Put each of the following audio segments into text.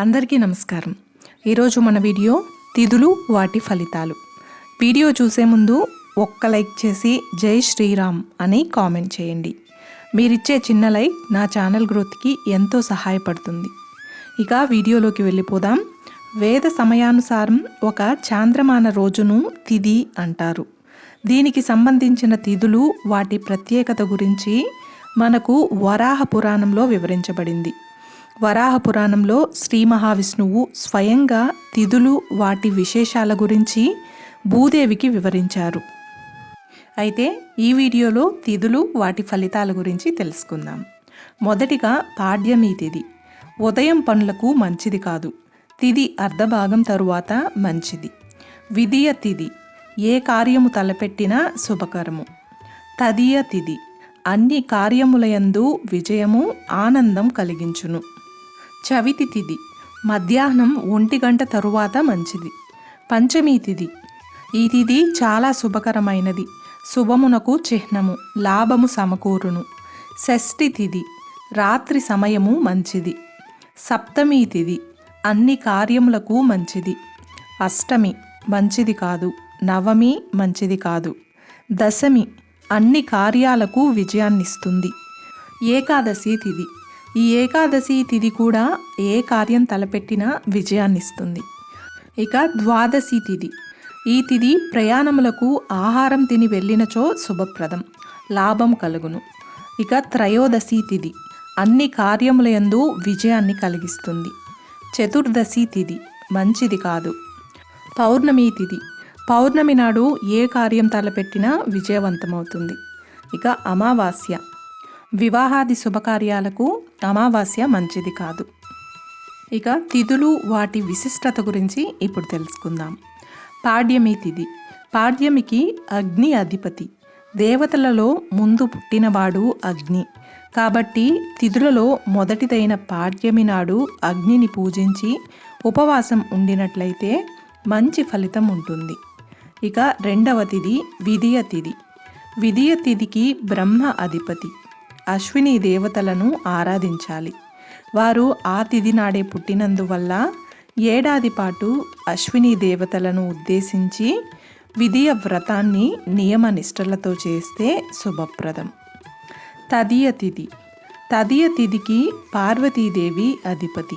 అందరికీ నమస్కారం. ఈరోజు మన వీడియో తిథులు వాటి ఫలితాలు. వీడియో చూసే ముందు ఒక్క లైక్ చేసి జై శ్రీరామ్ అని కామెంట్ చేయండి. మీరిచ్చే చిన్న లైక్ నా ఛానల్ గ్రోత్కి ఎంతో సహాయపడుతుంది. ఇక వీడియోలోకి వెళ్ళిపోదాం. వేద సమయానుసారం ఒక చాంద్రమాన రోజును తిథి అంటారు. దీనికి సంబంధించిన తిథులు వాటి ప్రత్యేకత గురించి మనకు వరాహ పురాణంలో వివరించబడింది. వరాహ పురాణంలో శ్రీ మహావిష్ణువు స్వయంగా తిథులు వాటి విశేషాల గురించి భూదేవికి వివరించారు. అయితే ఈ వీడియోలో తిథులు వాటి ఫలితాల గురించి తెలుసుకుందాం. మొదటిగా పాడ్యమి తిథి. ఉదయం పనులకు మంచిది కాదు. తిథి అర్ధభాగం తరువాత మంచిది. విధియ తిథి. ఏ కార్యము తలపెట్టినా శుభకరము. తదియ తిది అన్ని కార్యములయందు విజయము ఆనందం కలిగించును. చవితి తిథి మధ్యాహ్నం ఒంటి గంట తరువాత మంచిది. పంచమి తిథి. ఈ తిథి చాలా శుభకరమైనది. శుభమునకు చిహ్నము లాభము సమకూరును. షష్ఠి తిథి. రాత్రి సమయము మంచిది. సప్తమి తిథి. అన్ని కార్యములకు మంచిది. అష్టమి మంచిది కాదు. నవమి మంచిది కాదు. దశమి అన్ని కార్యాలకు విజయాన్నిస్తుంది. ఏకాదశి తిథి. ఈ ఏకాదశి తిథి కూడా ఏ కార్యం తలపెట్టినా విజయాన్నిస్తుంది. ఇక ద్వాదశి తిథి ఈ తిథి ప్రయాణములకు ఆహారం తిని వెళ్ళినచో శుభప్రదం. లాభం కలుగును. ఇక త్రయోదశి తిథి అన్ని కార్యములందు విజయాన్ని కలిగిస్తుంది. చతుర్దశి తిథి మంచిది కాదు. పౌర్ణమి తిథి పౌర్ణమి నాడు ఏ కార్యం తలపెట్టినా విజయవంతమవుతుంది. ఇక అమావాస్య. వివాహాది శుభకార్యాలకు అమావాస్య మంచిది కాదు. ఇక తిథులు వాటి విశిష్టత గురించి ఇప్పుడు తెలుసుకుందాం. పాడ్యమి తిథి. పాడ్యమికి అగ్ని అధిపతి. దేవతలలో ముందు పుట్టినవాడు అగ్ని. కాబట్టి తిథులలో మొదటిదైన పాడ్యమి నాడు అగ్నిని పూజించి ఉపవాసం ఉండినట్లయితే మంచి ఫలితం ఉంటుంది. ఇక రెండవ తిథి విధియ తిథి. విధియ తిథికి బ్రహ్మ అధిపతి. అశ్విని దేవతలను ఆరాధించాలి. వారు ఆ తిథి నాడే పుట్టినందువల్ల ఏడాది పాటు అశ్విని దేవతలను ఉద్దేశించి విధియ వ్రతాన్ని నియమ నిష్టలతో చేస్తే శుభప్రదం. తదియ తిథి తదియ తిథికి పార్వతీదేవి అధిపతి.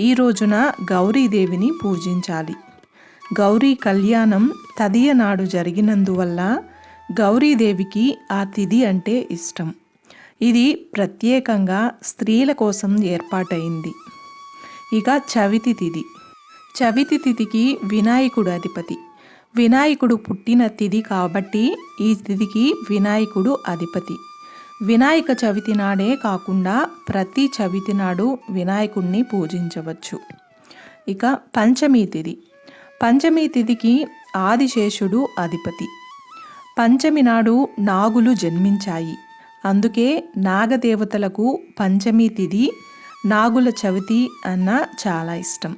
ఈ రోజున గౌరీదేవిని పూజించాలి. గౌరీ కళ్యాణం తదియ నాడు జరిగినందువల్ల గౌరీదేవికి ఆ తిథి అంటే ఇష్టం. ఇది ప్రత్యేకంగా స్త్రీల కోసం ఏర్పాటైంది. ఇక చవితి తిథి చవితి తిథికి వినాయకుడు అధిపతి. వినాయకుడు పుట్టిన తిథి కాబట్టి ఈ తిథికి వినాయకుడు అధిపతి. వినాయక చవితి నాడే కాకుండా ప్రతి చవితి నాడు వినాయకుడిని పూజించవచ్చు. ఇక పంచమి తిథి పంచమి తిథికి ఆదిశేషుడు అధిపతి. పంచమి నాడు నాగులు జన్మించాయి. అందుకే నాగదేవతలకు పంచమి తిథి నాగుల చవితి అన్న చాలా ఇష్టం.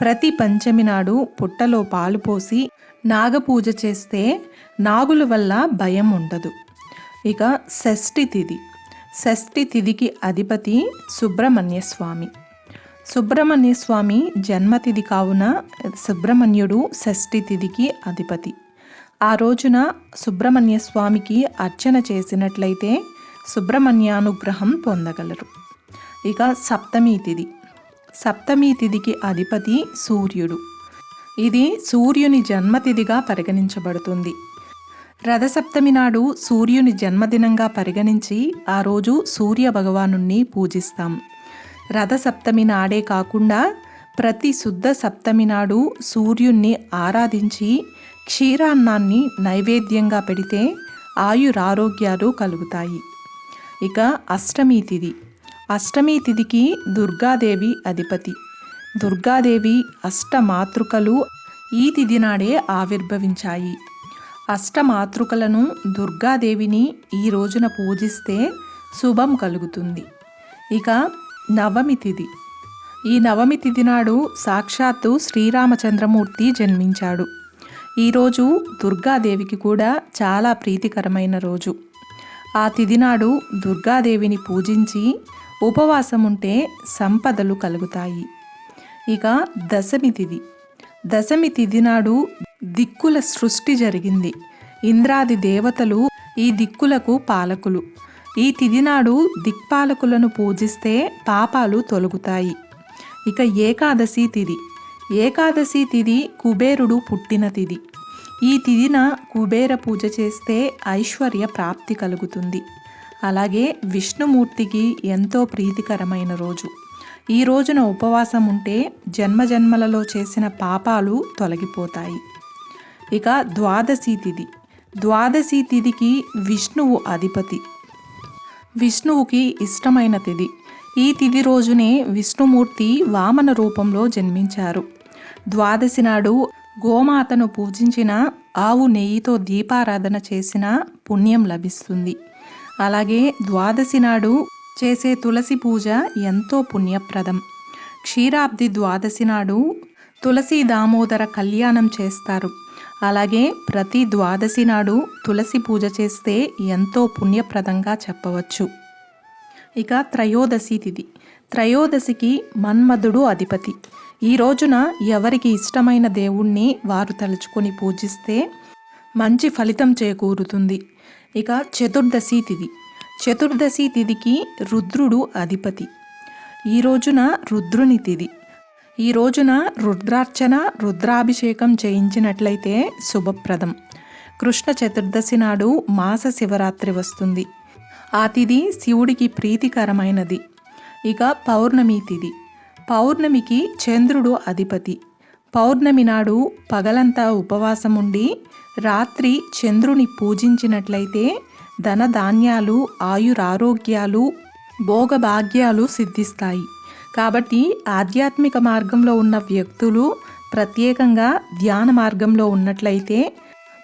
ప్రతి పంచమి నాడు పుట్టలో పాలు పోసి నాగపూజ చేస్తే నాగుల వల్ల భయం ఉండదు. ఇక షష్ఠి తిథి. షష్ఠి తిథికి అధిపతి సుబ్రహ్మణ్య స్వామి సుబ్రహ్మణ్య స్వామి జన్మతిథి కావున సుబ్రహ్మణ్యుడు షష్ఠి తిథికి అధిపతి. ఆ రోజున సుబ్రహ్మణ్య స్వామికి అర్చన చేసినట్లయితే సుబ్రహ్మణ్యానుగ్రహం పొందగలరు. ఇక సప్తమి తిథి సప్తమి తిథికి అధిపతి సూర్యుడు. ఇది సూర్యుని జన్మతిథిగా పరిగణించబడుతుంది. రథసప్తమి నాడు సూర్యుని జన్మదినంగా పరిగణించి ఆ రోజు సూర్య భగవాను పూజిస్తాం. రథసప్తమి నాడే కాకుండా ప్రతి శుద్ధ సప్తమి నాడు సూర్యుణ్ణి ఆరాధించి క్షీరాన్నాన్ని నైవేద్యంగా పెడితే ఆయురారోగ్యాలు కలుగుతాయి. ఇక అష్టమి తిథి. అష్టమి తిథికి దుర్గాదేవి అధిపతి. దుర్గాదేవి అష్టమాతృకలు ఈ తిథి నాడే ఆవిర్భవించాయి. అష్టమాతృకలను దుర్గాదేవిని ఈ రోజున పూజిస్తే శుభం కలుగుతుంది. ఇక నవమి తిథి. ఈ నవమి తిథి నాడు సాక్షాత్తు శ్రీరామచంద్రమూర్తి జన్మించాడు. ఈరోజు దుర్గాదేవికి కూడా చాలా ప్రీతికరమైన రోజు. ఆ తిదినాడు దుర్గాదేవిని పూజించి ఉపవాసం ఉంటే సంపదలు కలుగుతాయి. ఇక దశమి తిది దశమి తిదినాడు దిక్కుల సృష్టి జరిగింది. ఇంద్రాది దేవతలు ఈ దిక్కులకు పాలకులు. ఈ తిదినాడు దిక్పాలకులను పూజిస్తే పాపాలు తొలగుతాయి. ఇక ఏకాదశి తిది ఏకాదశి తిథి కుబేరుడు పుట్టిన తిథి ఈ తిథిన కుబేర పూజ చేస్తే ఐశ్వర్య ప్రాప్తి కలుగుతుంది. అలాగే విష్ణుమూర్తికి ఎంతో ప్రీతికరమైన రోజు. ఈ రోజున ఉపవాసం ఉంటే జన్మజన్మలలో చేసిన పాపాలు తొలగిపోతాయి. ఇక ద్వాదశి తిథి ద్వాదశి తిథికి విష్ణువు అధిపతి. విష్ణువుకి ఇష్టమైన తిథి ఈ తిథి రోజునే విష్ణుమూర్తి వామన రూపంలో జన్మించారు. ద్వాదశి నాడు గోమాతను పూజించిన ఆవు నెయ్యితో దీపారాధన చేసిన పుణ్యం లభిస్తుంది. అలాగే ద్వాదశి నాడు చేసే తులసి పూజ ఎంతో పుణ్యప్రదం. క్షీరాబ్ది ద్వాదశి నాడు తులసి దామోదర కళ్యాణం చేస్తారు. అలాగే ప్రతి ద్వాదశి నాడు తులసి పూజ చేస్తే ఎంతో పుణ్యప్రదంగా చెప్పవచ్చు. ఇక త్రయోదశి తిథి. త్రయోదశికి మన్మధుడు అధిపతి. ఈ రోజున ఎవరికి ఇష్టమైన దేవుణ్ణి వారు తలుచుకొని పూజిస్తే మంచి ఫలితం చేకూరుతుంది. ఇక చతుర్దశి తిథి చతుర్దశి తిథికి రుద్రుడు అధిపతి. ఈ రోజున రుద్రుని తిథి ఈ రోజున రుద్రార్చన రుద్రాభిషేకం చేయించినట్లయితే శుభప్రదం. కృష్ణ చతుర్దశి నాడు మాస శివరాత్రి వస్తుంది. ఆ తిథి శివుడికి ప్రీతికరమైనది. ఇక పౌర్ణమి తిథి పౌర్ణమికి చంద్రుడు అధిపతి. పౌర్ణమి నాడు పగలంతా ఉపవాసం ఉండి రాత్రి చంద్రుని పూజించినట్లయితే ధన ధాన్యాలు ఆయురారోగ్యాలు భోగభాగ్యాలు సిద్ధిస్తాయి. కాబట్టి ఆధ్యాత్మిక మార్గంలో ఉన్న వ్యక్తులు ప్రత్యేకంగా ధ్యాన మార్గంలో ఉన్నట్లయితే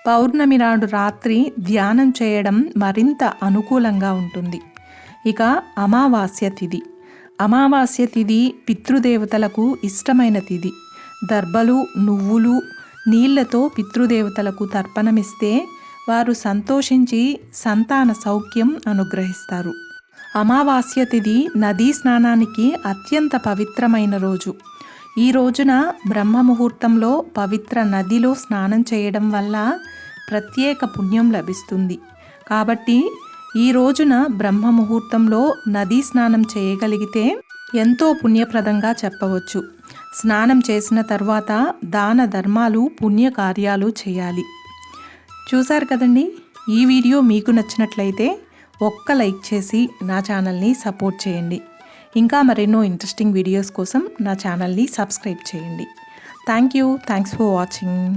పౌర్ణమి నాడు రాత్రి ధ్యానం చేయడం మరింత అనుకూలంగా ఉంటుంది. ఇక అమావాస్య తిథి అమావాస్య తిథి పితృదేవతలకు ఇష్టమైన తిథి దర్భలు నువ్వులు నీళ్ళతో పితృదేవతలకు తర్పణమిస్తే వారు సంతోషించి సంతాన సౌఖ్యం అనుగ్రహిస్తారు. అమావాస్య తిథి నదీ స్నానానికి అత్యంత పవిత్రమైన రోజు. ఈ రోజున బ్రహ్మ ముహూర్తంలో పవిత్ర నదిలో స్నానం చేయడం వల్ల ప్రత్యేక పుణ్యం లభిస్తుంది. కాబట్టి ఈ రోజున బ్రహ్మ ముహూర్తంలో నదీ స్నానం చేయగలిగితే ఎంతో పుణ్యప్రదంగా చెప్పవచ్చు. స్నానం చేసిన తర్వాత దాన ధర్మాలు పుణ్యకార్యాలు చేయాలి. చూశారు కదండి? ఈ వీడియో మీకు నచ్చినట్లయితే ఒక్క లైక్ చేసి నా ఛానల్ని సపోర్ట్ చేయండి. ఇంకా మరెన్నో ఇంట్రెస్టింగ్ వీడియోస్ కోసం నా ఛానల్ని సబ్స్క్రైబ్ చేయండి. Thank you. Thanks for watching.